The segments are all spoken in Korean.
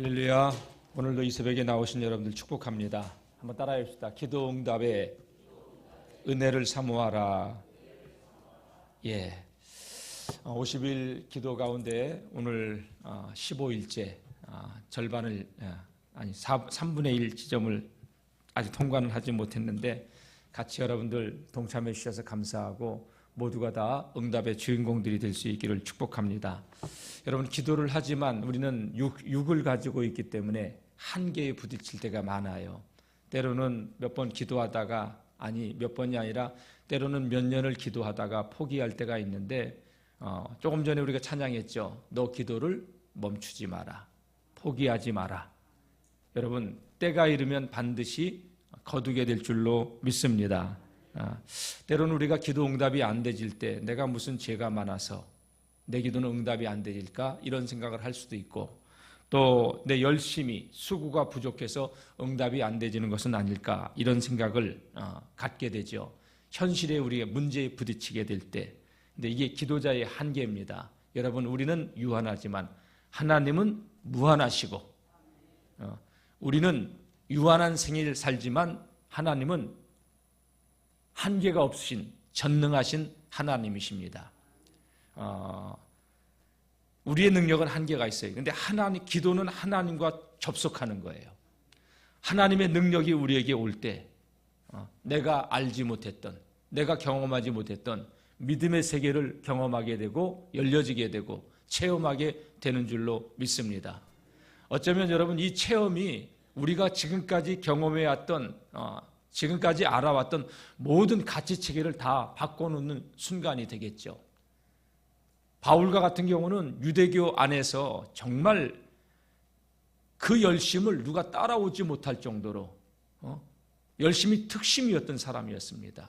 할렐루야. 오늘도 이 새벽에 나오신 여러분들 축복합니다. 한번 따라해 봅시다. 기도 응답에 은혜를 사모하라. 예. 어, 50일 기도 가운데 오늘 15일째 절반을 예, 아니 3분의 1 지점을 아직 통과는 하지 못했는데 같이 여러분들 동참해 주셔서 감사하고 모두가 다 응답의 주인공들이 될 수 있기를 축복합니다. 여러분 기도를 하지만 우리는 육, 육을 가지고 있기 때문에 한계에 부딪힐 때가 많아요. 때로는 몇 번 기도하다가 아니 몇 번이 아니라 때로는 몇 년을 기도하다가 포기할 때가 있는데 어, 조금 전에 우리가 찬양했죠. 너 기도를 멈추지 마라. 포기하지 마라. 여러분 때가 이르면 반드시 거두게 될 줄로 믿습니다. 아, 때로는 우리가 기도 응답이 안 되질 때 내가 무슨 죄가 많아서 내 기도는 응답이 안 되질까 이런 생각을 할 수도 있고 또 내 열심히 수고가 부족해서 응답이 안 되지는 것은 아닐까 이런 생각을 어, 갖게 되죠. 현실에 우리가 문제에 부딪히게 될 때, 근데 이게 기도자의 한계입니다. 여러분 우리는 유한하지만 하나님은 무한하시고 어, 우리는 유한한 생일 살지만 하나님은 한계가 없으신 전능하신 하나님이십니다. 어, 우리의 능력은 한계가 있어요. 근데 하나님 기도는 하나님과 접속하는 거예요. 하나님의 능력이 우리에게 올 때, 어, 내가 알지 못했던, 내가 경험하지 못했던 믿음의 세계를 경험하게 되고 열려지게 되고 체험하게 되는 줄로 믿습니다. 어쩌면 여러분 이 체험이 우리가 지금까지 경험해왔던 어, 지금까지 알아왔던 모든 가치 체계를 다 바꿔놓는 순간이 되겠죠. 바울과 같은 경우는 유대교 안에서 정말 그 열심을 누가 따라오지 못할 정도로 어? 열심이 특심이었던 사람이었습니다.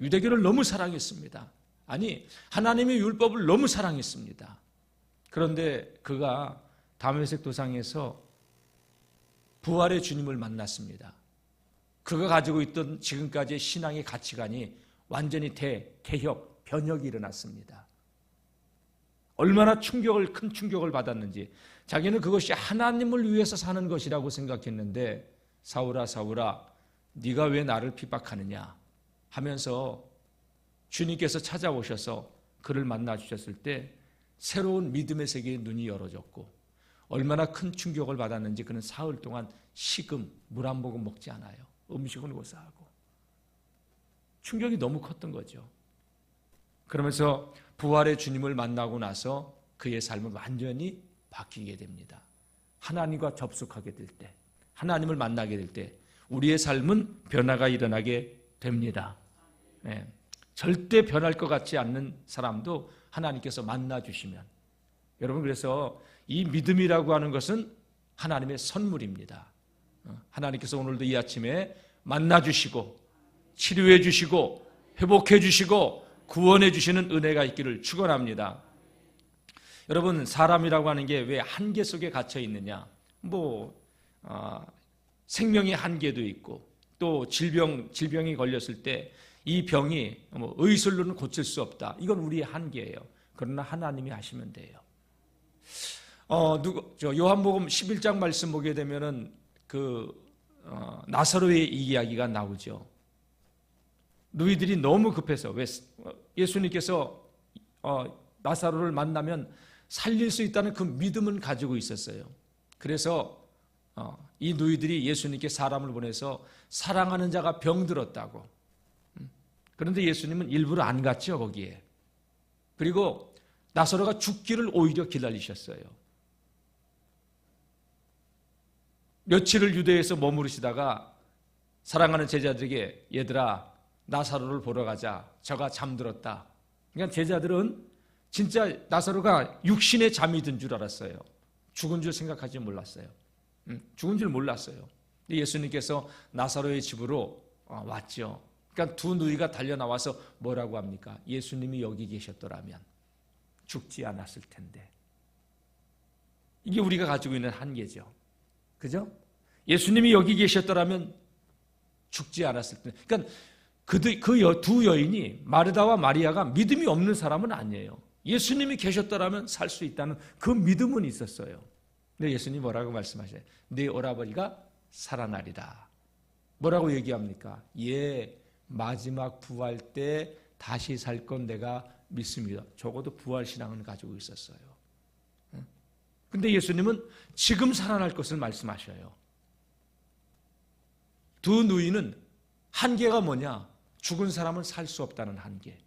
유대교를 너무 사랑했습니다. 아니 하나님의 율법을 너무 사랑했습니다. 그런데 그가 다메섹 도상에서 부활의 주님을 만났습니다. 그가 가지고 있던 지금까지의 신앙의 가치관이 완전히 대, 개혁, 변혁이 일어났습니다. 얼마나 충격을, 큰 충격을 받았는지 자기는 그것이 하나님을 위해서 사는 것이라고 생각했는데 사울아, 사울아, 네가 왜 나를 핍박하느냐 하면서 주님께서 찾아오셔서 그를 만나 주셨을 때 새로운 믿음의 세계에 눈이 열어졌고 얼마나 큰 충격을 받았는지 그는 사흘 동안 식음, 물 한 모금 먹지 않아요. 음식은 고사하고 충격이 너무 컸던 거죠. 그러면서 부활의 주님을 만나고 나서 그의 삶은 완전히 바뀌게 됩니다. 하나님과 접속하게 될 때, 하나님을 만나게 될 때, 우리의 삶은 변화가 일어나게 됩니다. 네. 절대 변할 것 같지 않는 사람도 하나님께서 만나 주시면, 여러분 그래서 이 믿음이라고 하는 것은 하나님의 선물입니다. 어, 하나님께서 오늘도 이 아침에 만나 주시고 치료해 주시고 회복해 주시고 구원해 주시는 은혜가 있기를 축원합니다. 여러분 사람이라고 하는 게 왜 한계 속에 갇혀 있느냐? 뭐 어, 생명의 한계도 있고 또 질병 질병이 걸렸을 때 이 병이 뭐 의술로는 고칠 수 없다. 이건 우리의 한계예요. 그러나 하나님이 하시면 돼요. 어, 누구, 저 요한복음 11장 말씀 보게 되면은 그 어, 나사로의 이야기가 나오죠. 너희들이 너무 급해서 왜 예수님께서 어, 나사로를 만나면 살릴 수 있다는 그 믿음은 가지고 있었어요. 그래서 어, 이 누이들이 예수님께 사람을 보내서 사랑하는 자가 병들었다고. 음. 그런데 예수님은 일부러 안 갔죠 거기에. 그리고 나사로가 죽기를 오히려 기다리셨어요. 며칠을 유대에서 머무르시다가 사랑하는 제자들에게 얘들아 나사로를 보러 가자. 저가 잠들었다. 그러니까 제자들은 진짜 나사로가 육신의 잠이 든 줄 알았어요. 죽은 줄 생각하지 몰랐어요. 음, 죽은 줄 몰랐어요. 예수님께서 나사로의 집으로 어, 왔죠. 그러니까 두 누이가 달려 나와서 뭐라고 합니까? 예수님이 여기 계셨더라면 죽지 않았을 텐데. 이게 우리가 가지고 있는 한계죠. 그죠? 예수님이 여기 계셨더라면 죽지 않았을 텐데. 그러니까 그두 여인이 마르다와 마리아가 믿음이 없는 사람은 아니에요. 예수님이 계셨더라면 살 수 있다는 그 믿음은 있었어요. 근데 예수님 뭐라고 말씀하셔요? 네 오라버니가 살아나리라. 뭐라고 얘기합니까? 예, 마지막 부활 때 다시 살 건 내가 믿습니다. 적어도 부활 신앙은 가지고 있었어요. 응? 근데 예수님은 지금 살아날 것을 말씀하셔요. 두 누이는 한계가 뭐냐? 죽은 사람은 살 수 없다는 한계.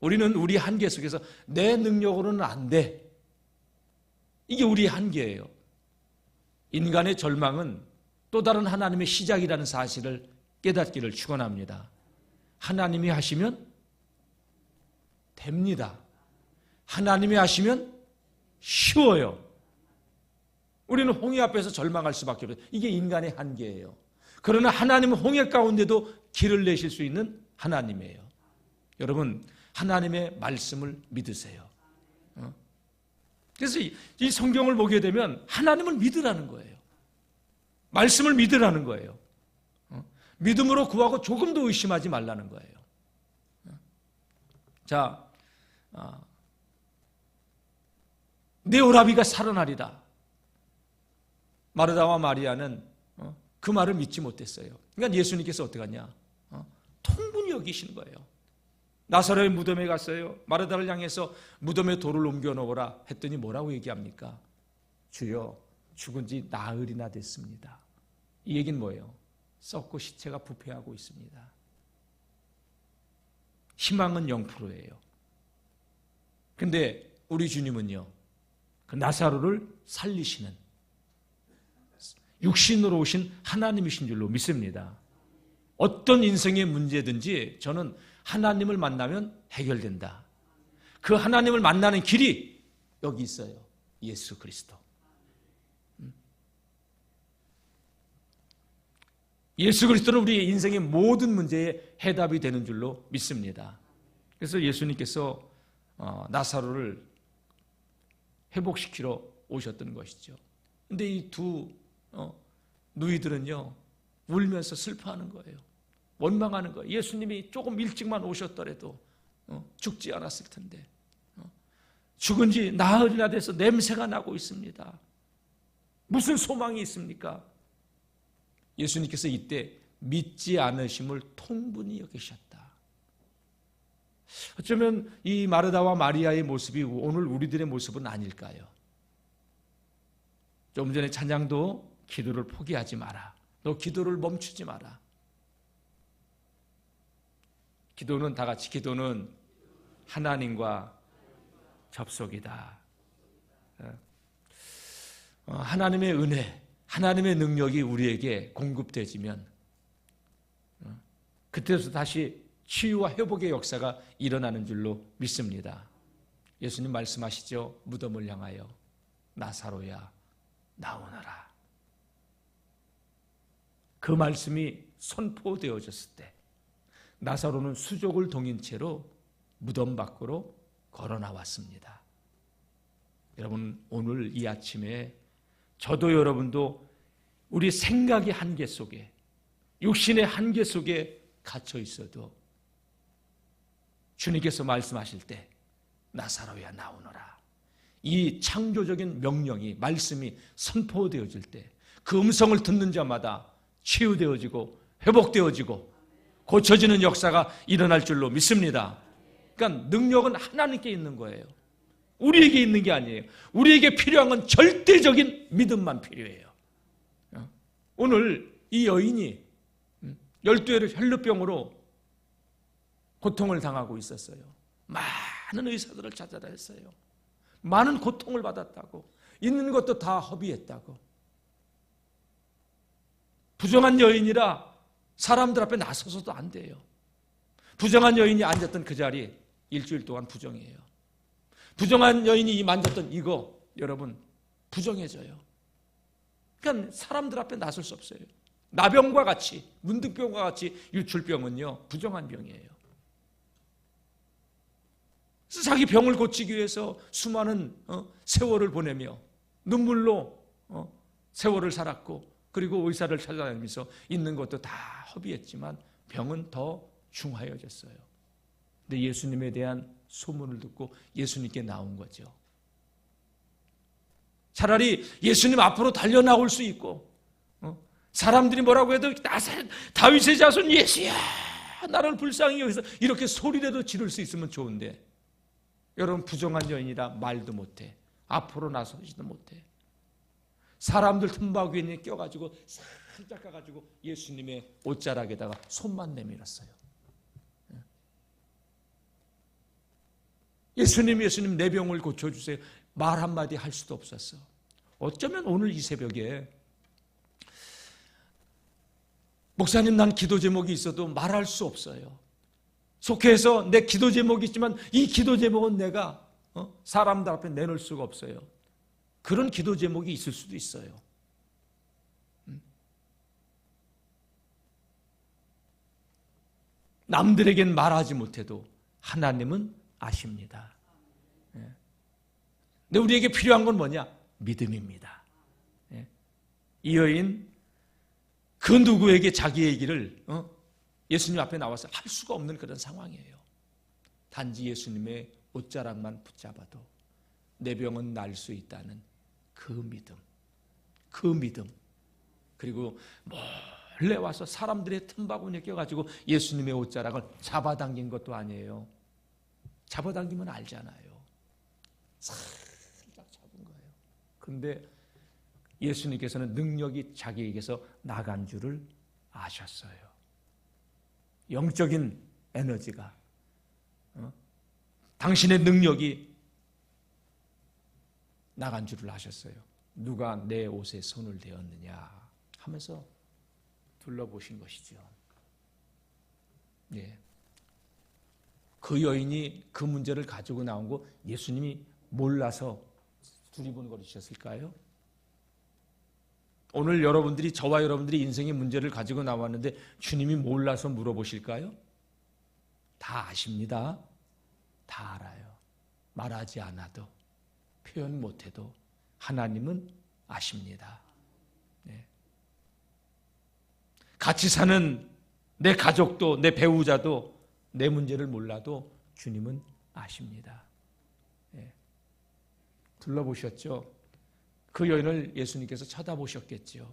우리는 우리 한계 속에서 내 능력으로는 안 돼. 이게 우리의 한계예요. 인간의 절망은 또 다른 하나님의 시작이라는 사실을 깨닫기를 축원합니다. 하나님이 하시면 됩니다. 하나님이 하시면 쉬워요. 우리는 홍해 앞에서 절망할 수밖에 없어요. 이게 인간의 한계예요. 그러나 하나님은 홍해 가운데도 길을 내실 수 있는 하나님이에요. 여러분, 하나님의 말씀을 믿으세요. 어? 그래서 이 성경을 보게 되면 하나님을 믿으라는 거예요. 말씀을 믿으라는 거예요. 어? 믿음으로 구하고 조금도 의심하지 말라는 거예요. 어? 자, 내 오라비가 살아나리다. 마르다와 마리아는 그 말을 믿지 못했어요. 그러니까 예수님께서 어떻게 하냐? 통분히 여기시는 거예요. 나사로의 무덤에 갔어요. 마르다를 향해서 무덤에 돌을 옮겨 놓으라 했더니 뭐라고 얘기합니까? 주여 죽은 지 나흘이나 됐습니다. 이 얘기는 뭐예요? 썩고 시체가 부패하고 있습니다. 희망은 0%예요. 근데 우리 주님은요. 그 나사로를 살리시는 육신으로 오신 하나님이신 줄로 믿습니다. 어떤 인생의 문제든지 저는 하나님을 만나면 해결된다. 그 하나님을 만나는 길이 여기 있어요. 예수 그리스도. 음. 예수 그리스도는 우리 인생의 모든 문제에 해답이 되는 줄로 믿습니다. 그래서 예수님께서 어, 나사로를 회복시키러 오셨던 것이죠. 근데 이두 어, 누이들은요 울면서 슬퍼하는 거예요. 원망하는 거예요. 예수님이 조금 일찍만 오셨더라도 어, 죽지 않았을 텐데 어, 죽은 지 나흘이나 돼서 냄새가 나고 있습니다. 무슨 소망이 있습니까? 예수님께서 이때 믿지 않으심을 통분히 여기셨다. 어쩌면 이 마르다와 마리아의 모습이 오늘 우리들의 모습은 아닐까요? 좀 전에 찬양도 기도를 포기하지 마라. 너 기도를 멈추지 마라. 기도는 다 같이 기도는 하나님과 접속이다. 어, 하나님의 은혜, 하나님의 능력이 우리에게 공급되지면 어, 그때서 다시 치유와 회복의 역사가 일어나는 줄로 믿습니다. 예수님 말씀하시죠. 무덤을 향하여 나사로야 나오너라. 그 말씀이 선포되어졌을 때 나사로는 수족을 동인 채로 무덤 밖으로 걸어 나왔습니다. 여러분 오늘 이 아침에 저도 여러분도 우리 생각의 한계 속에 육신의 한계 속에 갇혀 있어도 주님께서 말씀하실 때 나사로야 나오너라. 이 창조적인 명령이 말씀이 선포되어질 때 그 음성을 듣는 자마다 치유되어지고 회복되어지고 고쳐지는 역사가 일어날 줄로 믿습니다. 그러니까 능력은 하나님께 있는 거예요. 우리에게 있는 게 아니에요. 우리에게 필요한 건 절대적인 믿음만 필요해요. 어? 오늘 이 여인이 음, 열두 해를 혈루병으로 고통을 당하고 있었어요. 많은 의사들을 찾아다녔어요. 많은 고통을 받았다고. 있는 것도 다 허비했다고. 부정한 여인이라 사람들 앞에 나서서도 안 돼요. 부정한 여인이 앉았던 그 자리 일주일 동안 부정해요. 부정한 여인이 만졌던 이거 여러분 부정해져요. 그러니까 사람들 앞에 나설 수 없어요. 나병과 같이 문득병과 같이 유출병은요 부정한 병이에요. 자기 병을 고치기 위해서 수많은 어, 세월을 보내며 눈물로 어, 세월을 살았고 그리고 의사를 찾아다니면서 있는 것도 다 허비했지만 병은 더 중하여졌어요. 근데 예수님에 대한 소문을 듣고 예수님께 나온 거죠. 차라리 예수님 앞으로 달려 나올 수 있고 어? 사람들이 뭐라고 해도 나 다윗의 자손 예수야 나를 불쌍히 여기서 이렇게 소리라도 지를 수 있으면 좋은데 여러분 부정한 여인이라 말도 못해 앞으로 나서지도 못해 사람들 틈바구니에 껴가지고 살짝 가가지고 예수님의 옷자락에다가 손만 내밀었어요. 예수님, 예수님 내 병을 고쳐주세요. 말 한마디 할 수도 없었어. 어쩌면 오늘 이 새벽에 목사님 난 기도 제목이 있어도 말할 수 없어요. 속해서 내 기도 제목이 있지만 이 기도 제목은 내가 어? 사람들 앞에 내놓을 수가 없어요. 그런 기도 제목이 있을 수도 있어요. 음? 남들에겐 말하지 못해도 하나님은 아십니다. 예. 근데 우리에게 필요한 건 뭐냐? 믿음입니다. 예. 이 여인 그 누구에게 자기 얘기를 어? 예수님 앞에 나와서 할 수가 없는 그런 상황이에요. 단지 예수님의 옷자락만 붙잡아도 내 병은 날 수 있다는 그 믿음, 그 믿음. 그리고 몰래 와서 사람들의 틈바구니에 껴가지고 예수님의 옷자락을 잡아당긴 것도 아니에요. 잡아당기면 알잖아요. 살짝 잡은 거예요. 근데 예수님께서는 능력이 자기에게서 나간 줄을 아셨어요. 영적인 에너지가 어? 당신의 능력이 나간 줄을 아셨어요. 누가 내 옷에 손을 대었느냐 하면서 둘러보신 것이죠. 네. 그 여인이 그 문제를 가지고 나온 거 예수님이 몰라서 두리번거리셨을까요? 오늘 여러분들이 저와 여러분들이 인생의 문제를 가지고 나왔는데 주님이 몰라서 물어보실까요? 다 아십니다. 다 알아요. 말하지 않아도 표현 못해도 하나님은 아십니다. 네. 같이 사는 내 가족도 내 배우자도 내 문제를 몰라도 주님은 아십니다. 네. 둘러보셨죠? 그 여인을 예수님께서 쳐다보셨겠죠.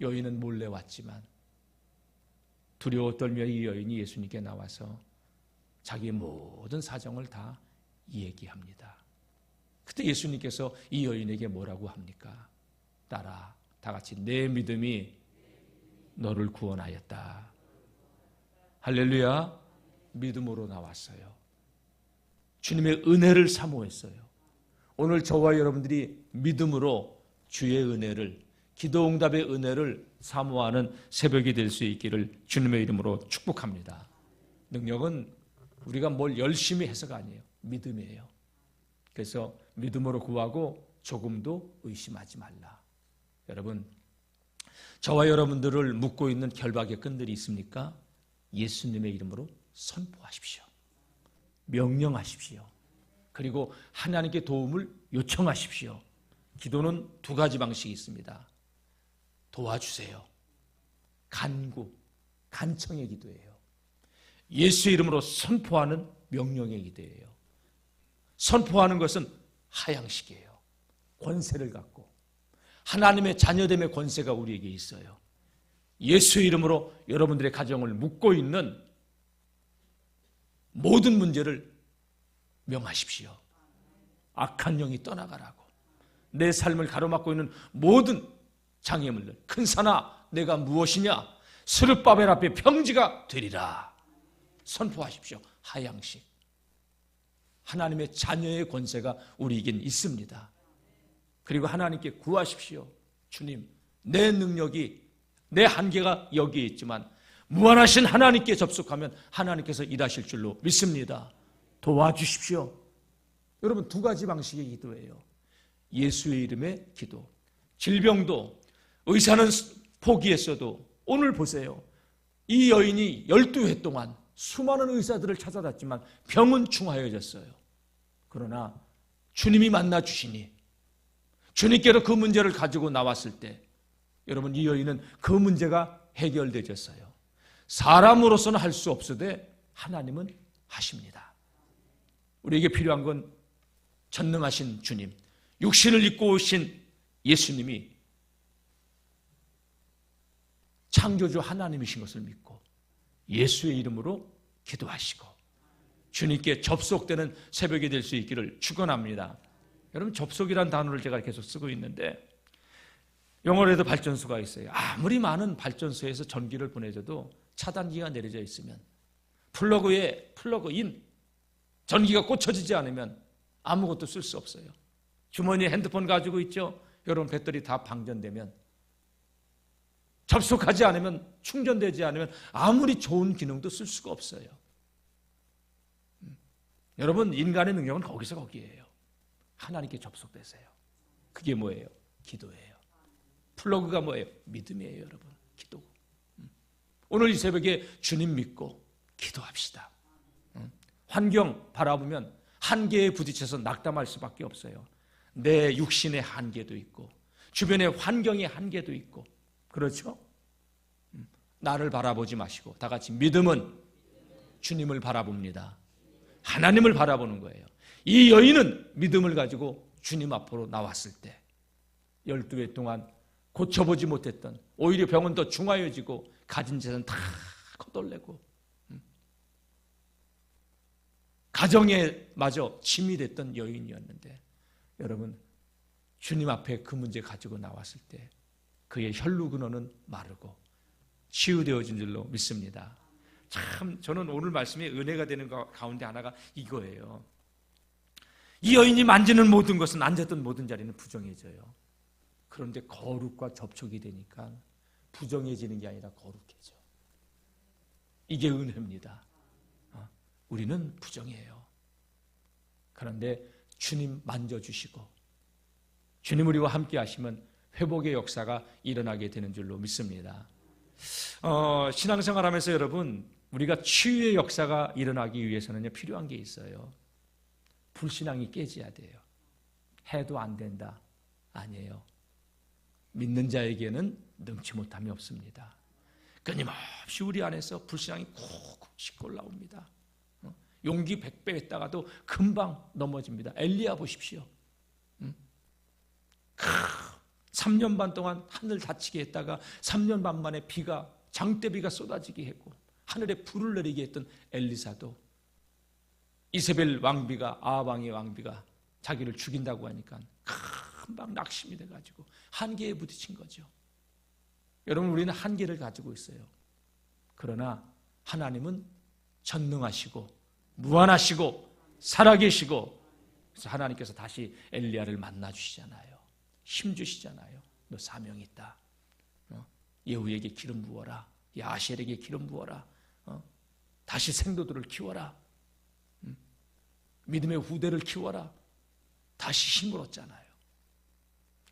여인은 몰래 왔지만 두려워 떨며 이 여인이 예수님께 나와서 자기의 모든 사정을 다 얘기합니다. 그때 예수님께서 이 여인에게 뭐라고 합니까? 따라 다 같이 내 믿음이 너를 구원하였다. 할렐루야. 믿음으로 나왔어요. 주님의 은혜를 사모했어요. 오늘 저와 여러분들이 믿음으로 주의 은혜를 기도 응답의 은혜를 사모하는 새벽이 될 수 있기를 주님의 이름으로 축복합니다. 능력은 우리가 뭘 열심히 해서가 아니에요. 믿음이에요. 그래서 믿음으로 구하고 조금도 의심하지 말라. 여러분, 저와 여러분들을 묶고 있는 결박의 끈들이 있습니까? 예수님의 이름으로 선포하십시오. 명령하십시오. 그리고 하나님께 도움을 요청하십시오. 기도는 두 가지 방식이 있습니다. 도와주세요. 간구, 간청의 기도예요. 예수 이름으로 선포하는 명령의 기도예요. 선포하는 것은 하향식이에요. 권세를 갖고 하나님의 자녀됨의 권세가 우리에게 있어요. 예수 이름으로 여러분들의 가정을 묶고 있는 모든 문제를 명하십시오. 악한 영이 떠나가라고. 내 삶을 가로막고 있는 모든 장애물들, 큰 산아, 내가 무엇이냐? 스룹바벨 앞에 평지가 되리라. 선포하십시오. 하양식. 하나님의 자녀의 권세가 우리에겐 있습니다. 그리고 하나님께 구하십시오. 주님, 내 능력이, 내 한계가 여기에 있지만 무한하신 하나님께 접속하면 하나님께서 일하실 줄로 믿습니다. 도와주십시오. 여러분 두 가지 방식의 기도예요. 예수의 이름의 기도. 질병도 의사는 포기했어도 오늘 보세요. 이 여인이 12회 동안 수많은 의사들을 찾아갔지만 병은 중하여졌어요. 그러나 주님이 만나 주시니 주님께로 그 문제를 가지고 나왔을 때 여러분 이 여인은 그 문제가 해결되졌어요. 사람으로서는 할 수 없으되 하나님은 하십니다. 우리에게 필요한 건 전능하신 주님, 육신을 입고 오신 예수님이 창조주 하나님이신 것을 믿고 예수의 이름으로 기도하시고 주님께 접속되는 새벽이 될 수 있기를 축원합니다. 여러분 접속이란 단어를 제가 계속 쓰고 있는데 영어로도 발전소가 있어요. 아무리 많은 발전소에서 전기를 보내줘도 차단기가 내려져 있으면 플러그에 플러그인 전기가 꽂혀지지 않으면 아무것도 쓸 수 없어요. 주머니에 핸드폰 가지고 있죠. 여러분 배터리 다 방전되면 접속하지 않으면 충전되지 않으면 아무리 좋은 기능도 쓸 수가 없어요. 음. 여러분 인간의 능력은 거기서 거기에요. 하나님께 접속되세요. 그게 뭐예요? 기도예요. 플러그가 뭐예요? 믿음이에요, 여러분. 기도. 음. 오늘 이 새벽에 주님 믿고 기도합시다. 음. 환경 바라보면 한계에 부딪혀서 낙담할 수밖에 없어요. 내 육신의 한계도 있고 주변의 환경의 한계도 있고 그렇죠? 음. 나를 바라보지 마시고 다 같이 믿음은 주님을 바라봅니다. 하나님을 바라보는 거예요. 이 여인은 믿음을 가지고 주님 앞으로 나왔을 때 12회 동안 고쳐보지 못했던 오히려 병은 더 중하여지고 가진 재산 다 거덜내고 음. 가정에 마저 짐이 됐던 여인이었는데 여러분 주님 앞에 그 문제 가지고 나왔을 때 그의 혈루 근원은 마르고 치유되어진 줄로 믿습니다. 참 저는 오늘 말씀에 은혜가 되는 가운데 하나가 이거예요. 이 여인이 만지는 모든 것은 앉았던 모든 자리는 부정해져요. 그런데 거룩과 접촉이 되니까 부정해지는 게 아니라 거룩해져. 이게 은혜입니다. 어? 우리는 부정해요. 그런데 주님 만져주시고 주님 우리와 함께 하시면 회복의 역사가 일어나게 되는 줄로 믿습니다. 어, 신앙생활 하면서 여러분, 우리가 치유의 역사가 일어나기 위해서는 필요한 게 있어요. 불신앙이 깨져야 돼요. 해도 안 된다. 아니에요. 믿는 자에게는 능치 못함이 없습니다. 끊임없이 우리 안에서 불신앙이 쿡쿡 씻고 올라옵니다. 어? 용기 백배 했다가도 금방 넘어집니다. 엘리야 보십시오. 3년 반 동안 하늘 닫히게 했다가 3년 반 만에 비가 장대비가 쏟아지게 했고 하늘에 불을 내리게 했던 엘리사도 이세벨 왕비가 아왕의 왕비가 자기를 죽인다고 하니까 금방 낙심이 돼가지고 한계에 부딪힌 거죠. 여러분 우리는 한계를 가지고 있어요. 그러나 하나님은 전능하시고 무한하시고 살아계시고 그래서 하나님께서 다시 엘리야를 만나 주시잖아요. 힘 주시잖아요. 너 사명이 있다. 어? 예후에게 기름 부어라. 야셀에게 기름 부어라. 어? 다시 생도들을 키워라. 음? 믿음의 후대를 키워라. 다시 힘을 얻잖아요.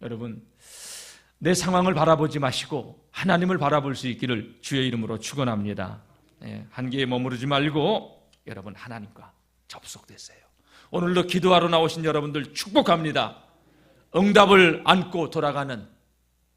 여러분, 내 상황을 바라보지 마시고 하나님을 바라볼 수 있기를 주의 이름으로 축원합니다. 예, 한계에 머무르지 말고 여러분 하나님과 접속되세요. 오늘도 기도하러 나오신 여러분들 축복합니다. 응답을 안고 돌아가는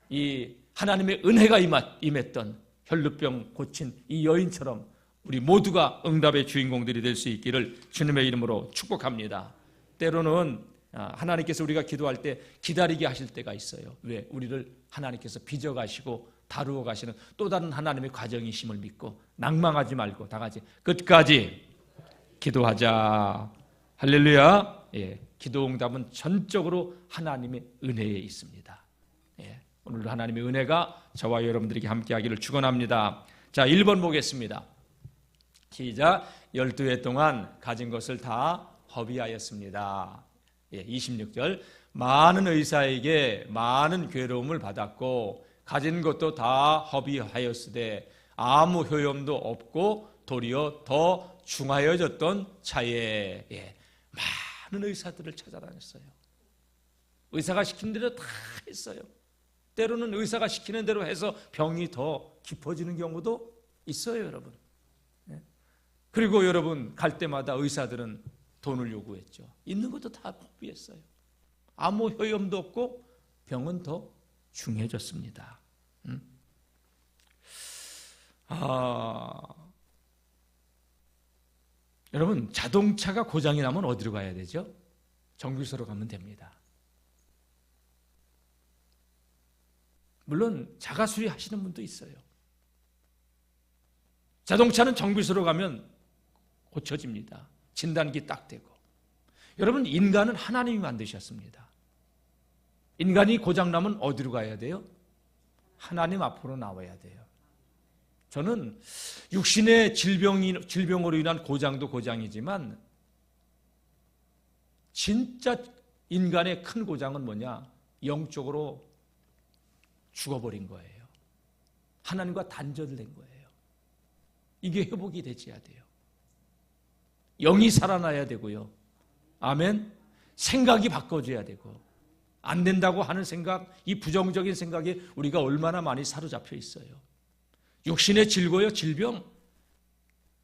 이 하나님의 은혜가 임했던 혈루병 고친 이 여인처럼 우리 모두가 응답의 주인공들이 될 수 있기를 주님의 이름으로 축복합니다. 때로는 아, 하나님께서 우리가 기도할 때 기다리게 하실 때가 있어요. 왜? 우리를 하나님께서 빚어 가시고 다루어 가시는 또 다른 하나님의 과정이심을 믿고 낭망하지 말고 다 같이 끝까지 기도하자. 할렐루야. 예. 기도 응답은 전적으로 하나님의 은혜에 있습니다. 예. 오늘도 하나님의 은혜가 저와 여러분들에게 함께하기를 축원합니다. 자, 1번 보겠습니다. 시작. 12해 동안 가진 것을 다 허비하였습니다. 예, 26절. 많은 의사에게 많은 괴로움을 받았고 가진 것도 다 허비하였으되 아무 효용도 없고 도리어 더 중하여졌던 차에 예, 많은 의사들을 찾아다녔어요. 의사가 시킨 대로 다 했어요. 때로는 의사가 시키는 대로 해서 병이 더 깊어지는 경우도 있어요, 여러분. 예. 그리고 여러분 갈 때마다 의사들은 돈을 요구했죠. 있는 것도 다 포기했어요. 아무 효염도 없고 병은 더 중해졌습니다. 음? 아, 여러분 자동차가 고장이 나면 어디로 가야 되죠? 정비소로 가면 됩니다. 물론 자가 수리하시는 분도 있어요. 자동차는 정비소로 가면 고쳐집니다. 진단기 딱 되고. 여러분 인간은 하나님이 만드셨습니다. 인간이 고장나면 어디로 가야 돼요? 하나님 앞으로 나와야 돼요. 저는 육신의 질병이, 질병으로 인한 고장도 고장이지만 진짜 인간의 큰 고장은 뭐냐? 영적으로 죽어버린 거예요. 하나님과 단절된 거예요. 이게 회복이 되지야 돼요. 영이 살아나야 되고요. 아멘. 생각이 바꿔져야 되고 안 된다고 하는 생각, 이 부정적인 생각에 우리가 얼마나 많이 사로잡혀 있어요. 육신의 질고요, 질병,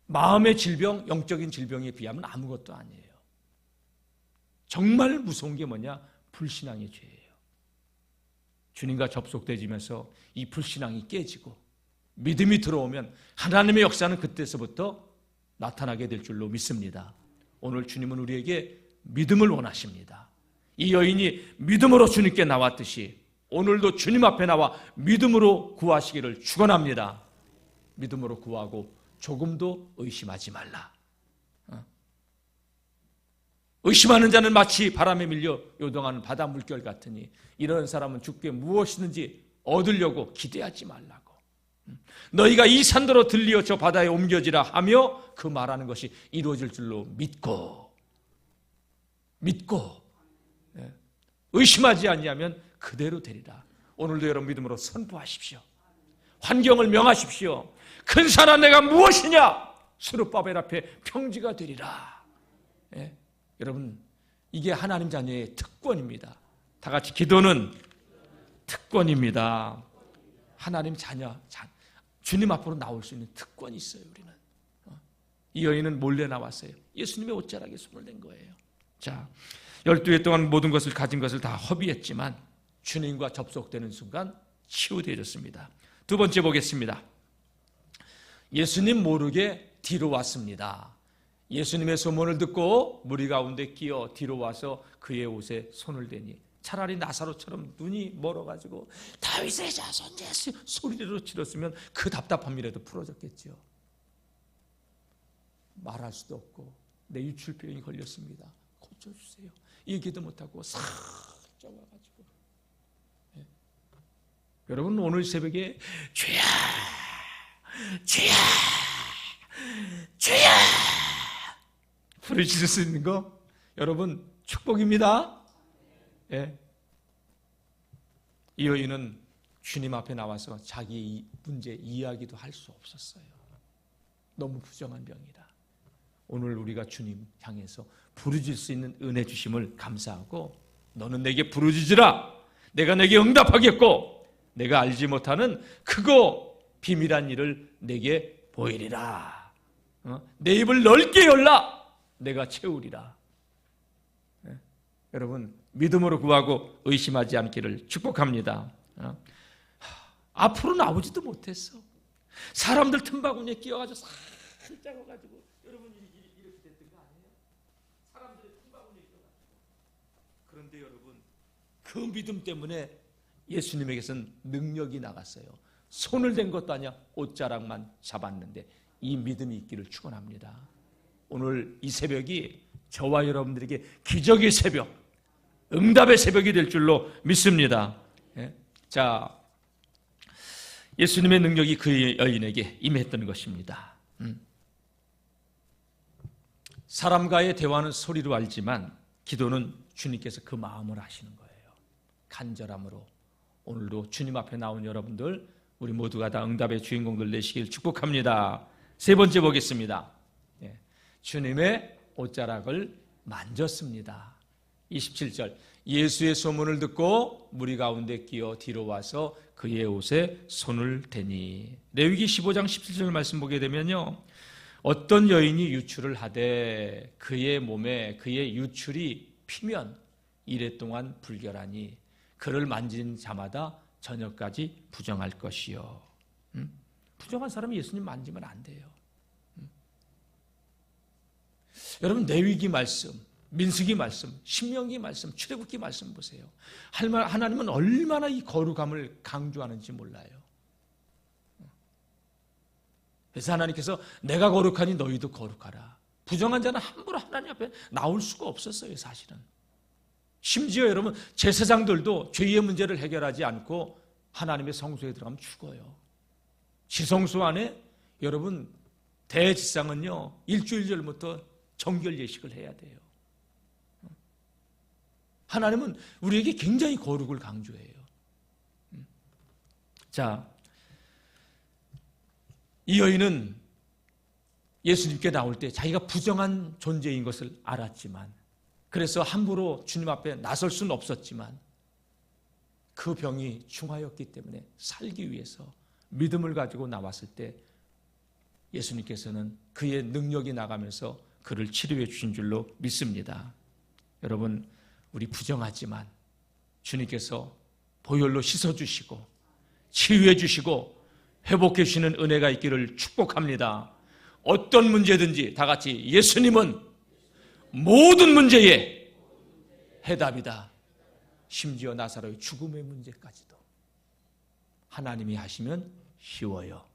마음의 질병, 영적인 질병에 비하면 아무것도 아니에요. 정말 무서운 게 뭐냐? 불신앙의 죄예요. 주님과 접속되지면서 이 불신앙이 깨지고 믿음이 들어오면 하나님의 역사는 그때서부터 나타나게 될 줄로 믿습니다. 오늘 주님은 우리에게 믿음을 원하십니다. 이 여인이 믿음으로 주님께 나왔듯이 오늘도 주님 앞에 나와 믿음으로 구하시기를 축원합니다. 믿음으로 구하고 조금도 의심하지 말라. 어? 의심하는 자는 마치 바람에 밀려 요동하는 바다 물결 같으니 이런 사람은 주께 무엇이든지 얻으려고 기대하지 말라고. 음? 너희가 이 산도로 들리어 저 바다에 옮겨지라 하며 그 말하는 것이 이루어질 줄로 믿고 믿고 예, 의심하지 아니하면 그대로 되리라. 오늘도 여러분 믿음으로 선포하십시오. 환경을 명하십시오. 큰 산아 내가 무엇이냐? 수르바벨 앞에 평지가 되리라. 예? 여러분 이게 하나님 자녀의 특권입니다. 다 같이 기도는 특권입니다. 하나님 자녀, 자, 주님 앞으로 나올 수 있는 특권이 있어요. 우리는 어? 이 여인은 몰래 나왔어요. 예수님의 옷자락에 손을 댄 거예요. 자, 12회 동안 모든 것을 가진 것을 다 허비했지만 주님과 접속되는 순간 치유되어졌습니다. 두 번째 보겠습니다. 예수님 모르게 뒤로 왔습니다. 예수님의 소문을 듣고 무리 가운데 끼어 뒤로 와서 그의 옷에 손을 대니 차라리 나사로처럼 눈이 멀어가지고 다윗의 자손 예수 소리로 치렀으면 그 답답함이라도 풀어졌겠죠. 말할 수도 없고 내 유출병이 걸렸습니다. 고쳐주세요. 얘기도 못하고 싹 쪄가지고 예. 여러분 오늘 새벽에 주야 주야 주야 부르실 수 있는 거 여러분 축복입니다. 예. 이 여인은 주님 앞에 나와서 자기 문제 이야기도 할 수 없었어요. 너무 부정한 병이다. 오늘 우리가 주님 향해서 부르질 수 있는 은혜 주심을 감사하고 너는 내게 부르짖으라. 내가 내게 응답하겠고 내가 알지 못하는 크고 비밀한 일을 내게 보이리라. 어? 내 입을 넓게 열라. 내가 채우리라. 예? 여러분 믿음으로 구하고 의심하지 않기를 축복합니다. 어? 하, 앞으로 나오지도 못했어. 사람들 틈바구니에 끼어가지고 살짝 와가지고 여러분 이렇게 됐던 거 아니에요? 사람들의 틈바구니에 끼어가지고. 그런데 여러분 그 믿음 때문에 예수님에게서는 능력이 나갔어요. 손을 댄 것도 아니야 옷자락만 잡았는데 이 믿음이 있기를 축원합니다. 오늘 이 새벽이 저와 여러분들에게 기적의 새벽, 응답의 새벽이 될 줄로 믿습니다. 예? 자, 예수님의 능력이 그 여인에게 임했던 것입니다. 음. 사람과의 대화는 소리로 알지만 기도는 주님께서 그 마음을 아시는 거예요. 간절함으로 오늘도 주님 앞에 나온 여러분들 우리 모두가 다 응답의 주인공들 되시길 축복합니다. 세 번째 보겠습니다. 예. 주님의 옷자락을 만졌습니다. 27절 예수의 소문을 듣고 무리 가운데 끼어 뒤로 와서 그의 옷에 손을 대니 레위기 15장 17절 말씀 보게 되면요. 어떤 여인이 유출을 하되 그의 몸에 그의 유출이 피면 이래 동안 불결하니 그를 만진 자마다 저녁까지 부정할 것이요. 음? 부정한 사람이 예수님 만지면 안 돼요. 음? 여러분 내위기 말씀 민수기 말씀, 신명기 말씀, 출애굽기 말씀 보세요. 하나님은 얼마나 이 거룩함을 강조하는지 몰라요. 그래서 하나님께서 내가 거룩하니 너희도 거룩하라. 부정한 자는 함부로 하나님 앞에 나올 수가 없었어요, 사실은. 심지어 여러분 제사장들도 죄의 문제를 해결하지 않고 하나님의 성소에 들어가면 죽어요. 지성소 안에 여러분 대지상은요 일주일 전부터 정결 예식을 해야 돼요. 하나님은 우리에게 굉장히 거룩을 강조해요. 음. 자, 이 여인은 예수님께 나올 때 자기가 부정한 존재인 것을 알았지만 그래서 함부로 주님 앞에 나설 수는 없었지만 그 병이 중하였기 때문에 살기 위해서 믿음을 가지고 나왔을 때 예수님께서는 그의 능력이 나가면서 그를 치료해 주신 줄로 믿습니다. 여러분, 우리 부정하지만 주님께서 보혈로 씻어 주시고 치유해 주시고 회복해 주시는 은혜가 있기를 축복합니다. 어떤 문제든지 다 같이 예수님은 모든 문제의 해답이다. 심지어 나사로의 죽음의 문제까지도 하나님이 하시면 쉬워요.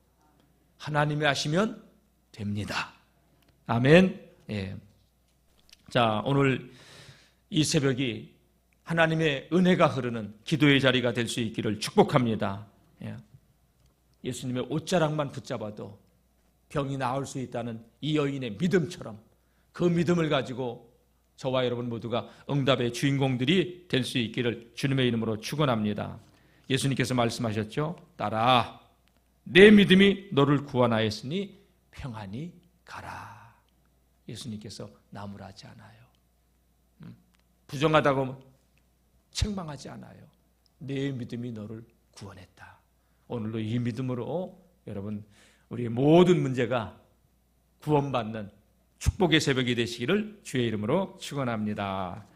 하나님이 하시면 됩니다. 아멘. 예. 자, 오늘 이 새벽이 하나님의 은혜가 흐르는 기도의 자리가 될 수 있기를 축복합니다. 예. 예수님의 옷자락만 붙잡아도 병이 나을 수 있다는 이 여인의 믿음처럼 그 믿음을 가지고 저와 여러분 모두가 응답의 주인공들이 될 수 있기를 주님의 이름으로 축원합니다. 예수님께서 말씀하셨죠. 따라 내 믿음이 너를 구원하였으니 평안히 가라. 예수님께서 나무라지 않아요. 음, 부정하다고 책망하지 않아요. 내 믿음이 너를 구원했다. 오늘도 이 믿음으로 여러분 우리의 모든 문제가 구원받는 축복의 새벽이 되시기를 주의 이름으로 축원합니다.